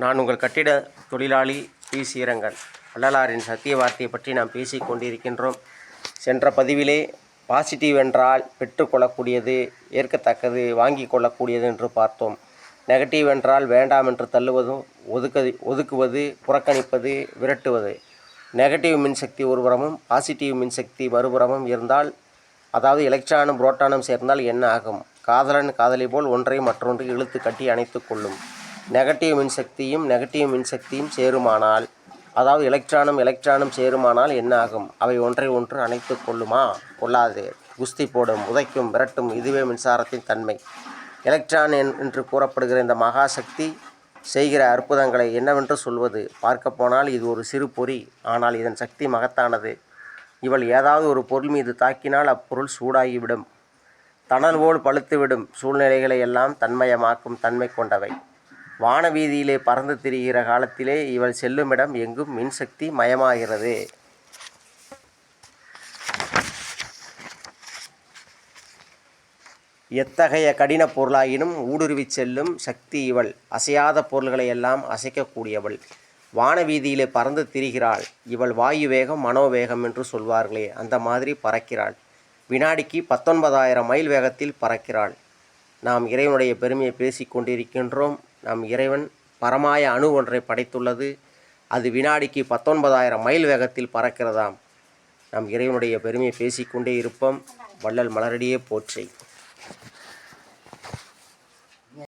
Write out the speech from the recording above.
நான் உங்கள் கட்டிட தொழிலாளி பி. ஸ்ரீரங்கன். வள்ளலாரின் சத்திய வார்த்தையை பற்றி நாம் பேசிக் கொண்டிருக்கின்றோம். சென்ற பதிவிலே பாசிட்டிவ் என்றால் பெற்றுக்கொள்ளக்கூடியது ஏற்கத்தக்கது வாங்கி கொள்ளக்கூடியது என்று பார்த்தோம். நெகட்டிவ் என்றால் வேண்டாம் என்று தள்ளுவதும் ஒதுக்க ஒதுக்குவது புறக்கணிப்பது விரட்டுவது. நெகட்டிவ் மின்சக்தி ஒருபுறமும் பாசிட்டிவ் மின்சக்தி மறுபுறமும் இருந்தால் அதாவது எலக்ட்ரானும் புரோட்டானும் சேர்ந்தால் என்ன ஆகும்? காதலன் காதலி போல் ஒன்றை மற்றொன்று இழுத்து கட்டி அணைத்து கொள்ளும். நெகட்டிவ் மின்சக்தியும் நெகட்டிவ் மின்சக்தியும் சேருமானால் அதாவது எலக்ட்ரானும் எலக்ட்ரானும் சேருமானால் என்ன ஆகும் அவை ஒன்றை ஒன்று அணைத்து கொள்ளுமா? கொள்ளாது. குஸ்தி போடும் உதைக்கும் விரட்டும் இதுவே மின்சாரத்தின் தன்மை. எலக்ட்ரான் என்- என்று கூறப்படுகிற இந்த மகாசக்தி செய்கிற அற்புதங்களை என்னவென்று சொல்வது? பார்க்க போனால் இது ஒரு சிறு பொறி ஆனால் இதன் சக்தி மகத்தானது. இவள் ஏதாவது ஒரு பொருள் மீது தாக்கினால் அப்பொருள் சூடாகிவிடும். தணல் போல் பழுத்துவிடும். சூழ்நிலைகளை எல்லாம் தன்மயமாக்கும் தன்மை கொண்டவை. வானவீதியிலே பறந்து திரிகிற காலத்திலே இவள் செல்லுமிடம் எங்கும் மின்சக்தி மயமாகிறது. எத்தகைய கடின பொருளாயினும் ஊடுருவிச் செல்லும் சக்தி இவள். அசையாத பொருள்களை எல்லாம் அசைக்கக்கூடியவள். வானவீதியிலே பறந்து திரிகிறாள். இவள் வாயு வேகம் மனோவேகம் என்று சொல்வார்களே அந்த மாதிரி பறக்கிறாள். வினாடிக்கு பத்தொன்பதாயிரம் மைல் வேகத்தில் பறக்கிறாள். நாம் இறைவனுடைய பெருமையை பேசிக் கொண்டிருக்கின்றோம். நம் இறைவன் பரமாய அணு ஒன்றை படைத்துள்ளது. அது வினாடிக்கு பத்தொன்பதாயிரம் மைல் வேகத்தில் பறக்கிறதாம். நம் இறைவனுடைய பெருமையை பேசிக்கொண்டே இருப்போம். வள்ளல் மலரடியே போற்றி.